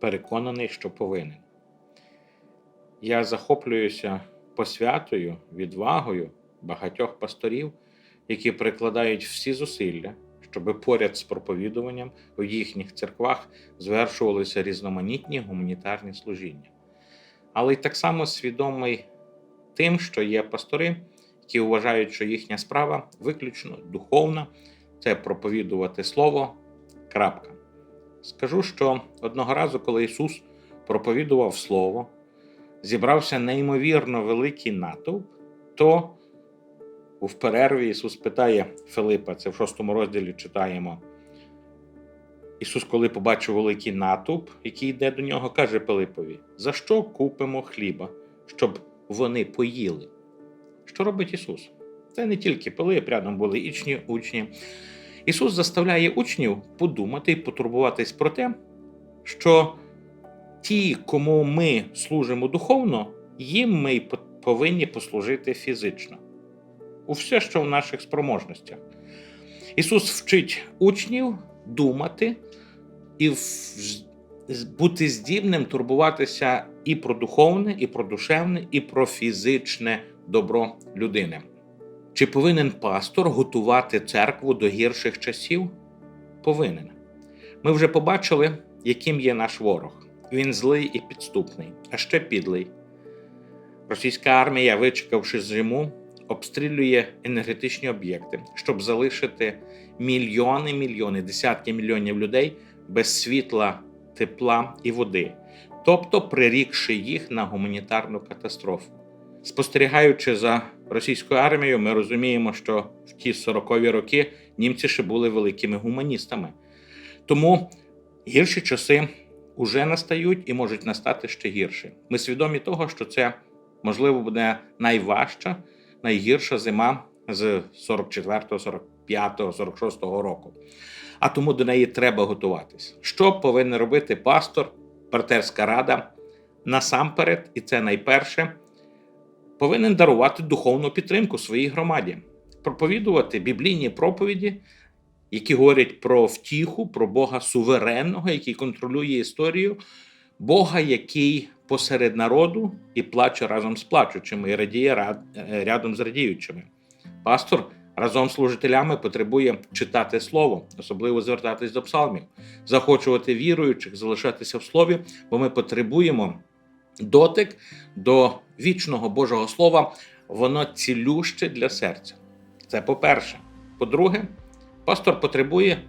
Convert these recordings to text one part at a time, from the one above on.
переконаний, що повинен. Я захоплююся посвятою, відвагою багатьох пасторів, які прикладають всі зусилля, щоб поряд з проповідуванням у їхніх церквах звершувалися різноманітні гуманітарні служіння. Але й так само свідомий тим, що є пастори, які вважають, що їхня справа виключно духовна, це проповідувати Слово. Крапка. Скажу, що одного разу, коли Ісус проповідував Слово, зібрався неймовірно великий натовп, то в перерві Ісус питає Филипа, це в шостому розділі читаємо. Ісус, коли побачив великий натовп, який йде до нього, каже Пилипові: За що купимо хліба, щоб вони поїли? Що робить Ісус? Це не тільки Пилип, рядом були ічні учні. Ісус заставляє учнів подумати і потурбуватись про те, що ті, кому ми служимо духовно, їм ми повинні послужити фізично у все, що в наших спроможностях. Ісус вчить учнів думати і бути здібним турбуватися і про духовне, і про душевне, і про фізичне добро людини. Чи повинен пастор готувати церкву до гірших часів? Повинен. Ми вже побачили, яким є наш ворог. Він злий і підступний, а ще підлий. Російська армія, вичекавши зиму, обстрілює енергетичні об'єкти, щоб залишити мільйони, мільйони, десятки мільйонів людей без світла, тепла і води, тобто прирікши їх на гуманітарну катастрофу. Спостерігаючи за російською армією, ми розуміємо, що в ті 40-ві роки німці ще були великими гуманістами. Тому гірші часи вже настають і можуть настати ще гірше. Ми свідомі того, що це можливо буде найважча, найгірша зима з 44, 45, 46 року. А тому до неї треба готуватись. Що повинен робити пастор, партерська рада? Насамперед, і це найперше повинен дарувати духовну підтримку своїй громаді, проповідувати біблійні проповіді, які говорять про втіху, про Бога суверенного, який контролює історію, Бога, який посеред народу і плаче разом з плачучими, і радіє е, рядом з радіючими. Пастор разом з служителями потребує читати слово, особливо звертатись до псалмів, захочувати віруючих, залишатися в слові, бо ми потребуємо дотик до вічного Божого Слова, воно цілюще для серця. Це по-перше. По-друге, пастор потребує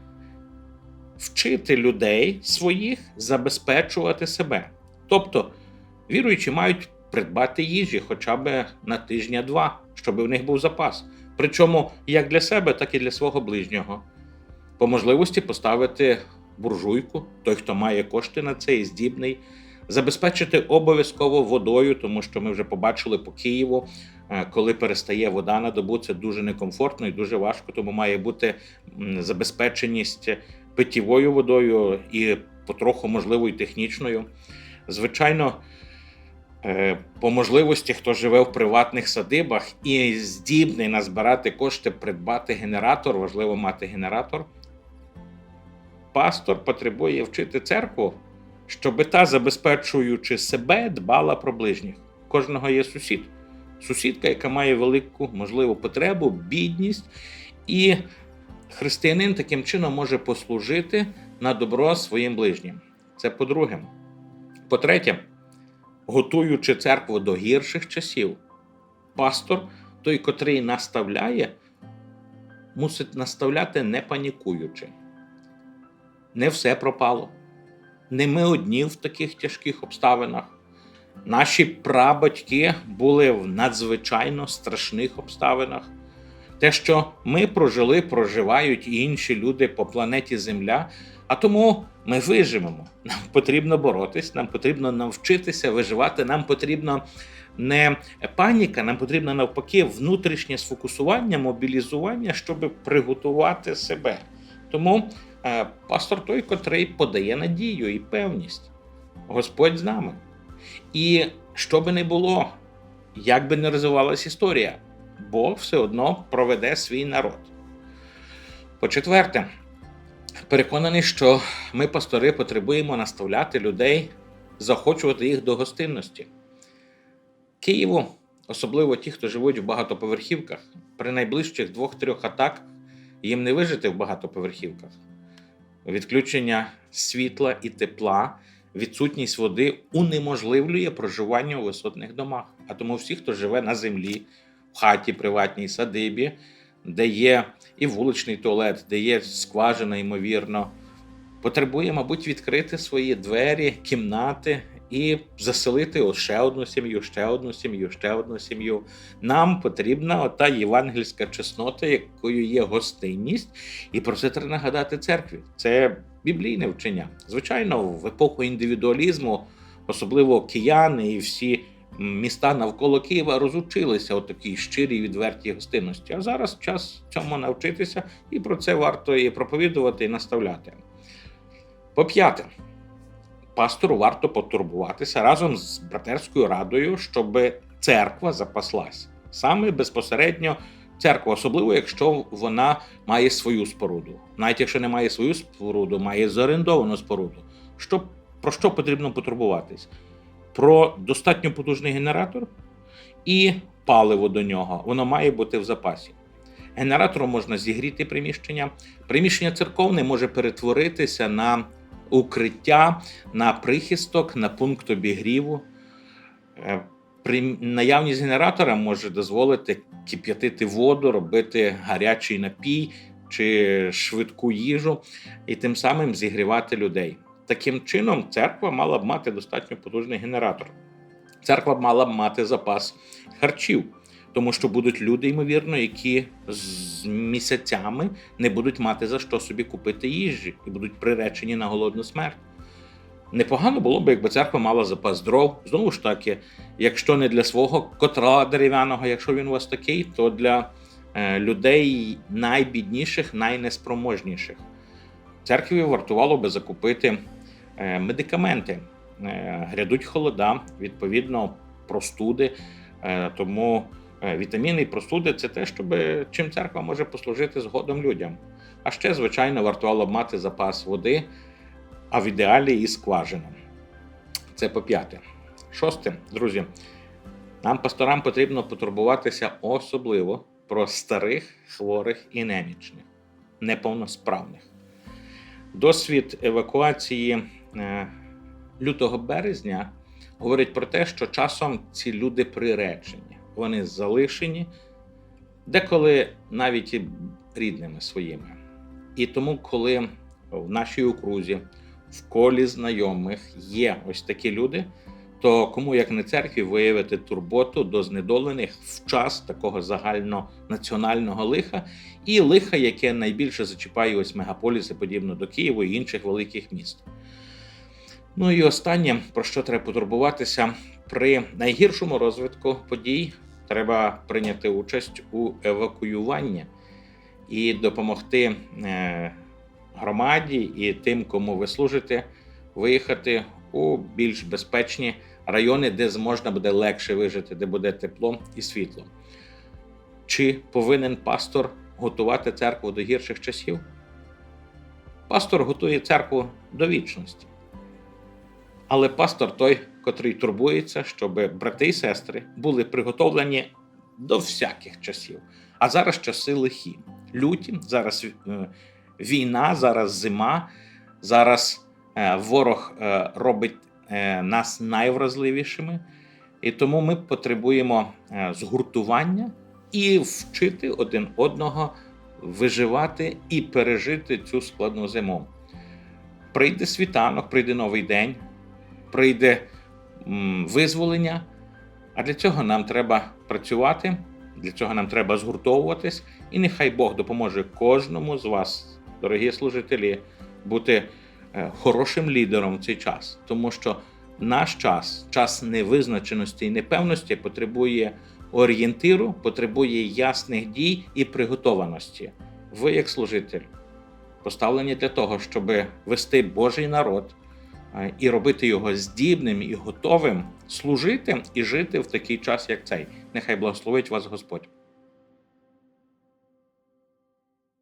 вчити людей своїх забезпечувати себе. Тобто, віруючі мають придбати їжі хоча б на тижня-два, щоб в них був запас. Причому як для себе, так і для свого ближнього. По можливості поставити буржуйку, той, хто має кошти на це і здібний забезпечити обов'язково водою, тому що ми вже побачили по Києву, е, коли перестає вода на добу, це дуже некомфортно і дуже важко. Тому має бути забезпеченість питєвою водою і потроху, можливо, і технічною. Звичайно. Е, по можливості, хто живе в приватних садибах і здібний назбирати кошти, придбати генератор, важливо мати генератор. Пастор потребує вчити церкву щоби та, забезпечуючи себе, дбала про ближніх. Кожного є сусід, сусідка, яка має велику можливу потребу, бідність, і християнин таким чином може послужити на добро своїм ближнім. Це по-друге. По-третє, готуючи церкву до гірших часів, пастор, той, котрий наставляє, мусить наставляти не панікуючи. Не все пропало не ми одні в таких тяжких обставинах. Наші прабатьки були в надзвичайно страшних обставинах. Те, що ми прожили, проживають і інші люди по планеті Земля. А тому ми виживемо. Нам потрібно боротись, нам потрібно навчитися виживати. Нам потрібно не паніка, нам потрібно навпаки внутрішнє сфокусування, мобілізування, щоб приготувати себе. Тому пастор той, котрий подає надію і певність. Господь з нами. І що би не було, як би не розвивалася історія, Бог все одно проведе свій народ. По-четверте, Переконаний, що ми, пастори, потребуємо наставляти людей, заохочувати їх до гостинності. Києву, особливо ті, хто живуть в багатоповерхівках, при найближчих двох-трьох атаках їм не вижити в багатоповерхівках. Відключення світла і тепла, відсутність води унеможливлює проживання у висотних домах. А тому всі, хто живе на землі, в хаті, приватній садибі, де є і вуличний туалет, де є скважина, ймовірно, потребує, мабуть, відкрити свої двері, кімнати і заселити ще одну сім'ю, ще одну сім'ю, ще одну сім'ю. Нам потрібна ота євангельська чеснота, якою є гостинність, і про це треба нагадати церкві. Це біблійне вчення. Звичайно, в епоху індивідуалізму, особливо кияни і всі міста навколо Києва розучилися у такій щирій відвертій гостинності. А зараз час цьому навчитися, і про це варто і проповідувати, і наставляти. По п'яте, пастору варто потурбуватися разом з братерською радою, щоб церква запаслась. Саме безпосередньо церква, особливо якщо вона має свою споруду. Навіть якщо не має свою споруду, має зорендовану споруду. Що, про що потрібно потурбуватись? Про достатньо потужний генератор і паливо до нього. Воно має бути в запасі. Генератором можна зігріти приміщення. Приміщення церковне може перетворитися на укриття, на прихисток, на пункт обігріву. Е, При наявність генератора може дозволити кип'ятити воду, робити гарячий напій чи швидку їжу і тим самим зігрівати людей. Таким чином, церква мала б мати достатньо потужний генератор. Церква мала б мати запас харчів, тому що будуть люди, ймовірно, які з місяцями не будуть мати за що собі купити їжі і будуть приречені на голодну смерть. Непогано було б, якби церква мала запас дров. Знову ж таки, якщо не для свого котра дерев'яного, якщо він у вас такий, то для е, людей найбідніших, найнеспроможніших. Церкві вартувало би закупити е, медикаменти. Е, Грядуть холода, відповідно, простуди. Тому вітаміни і простуди це те, щоб чим церква може послужити згодом людям. А ще, звичайно, вартувало б мати запас води, а в ідеалі і скважину. Це по п'яте. Шосте, друзі, нам, пасторам, потрібно потурбуватися особливо про старих, хворих і немічних, неповносправних. Досвід евакуації е, лютого березня говорить про те, що часом ці люди приречені, вони залишені, деколи навіть і рідними своїми. І тому, коли в нашій окрузі, в колі знайомих є ось такі люди, то кому як не церкві виявити турботу до знедолених в час такого загальнонаціонального лиха і лиха, яке найбільше зачіпає ось мегаполіси, подібно до Києва і інших великих міст. Ну і останнє, про що треба потурбуватися, при найгіршому розвитку подій треба прийняти участь у евакуюванні і допомогти е, громаді і тим, кому ви служите, виїхати у більш безпечні райони, де можна буде легше вижити, де буде тепло і світло. Чи повинен пастор готувати церкву до гірших часів? Пастор готує церкву до вічності. Але пастор той, котрий турбується, щоб брати і сестри були приготовлені до всяких часів. А зараз часи лихі, люті, зараз е, війна, зараз зима, зараз е, ворог е, робить нас найвразливішими. І тому ми потребуємо згуртування і вчити один одного виживати і пережити цю складну зиму. Прийде світанок, прийде новий день, прийде визволення. А для цього нам треба працювати, для цього нам треба згуртовуватись, і нехай Бог допоможе кожному з вас, дорогі служителі, бути е, хорошим лідером в цей час, тому що наш час, час невизначеності і непевності, потребує орієнтиру, потребує ясних дій і приготованості. Ви, як служитель, поставлені для того, щоб вести Божий народ і робити його здібним і готовим служити і жити в такий час, як цей. Нехай благословить вас Господь.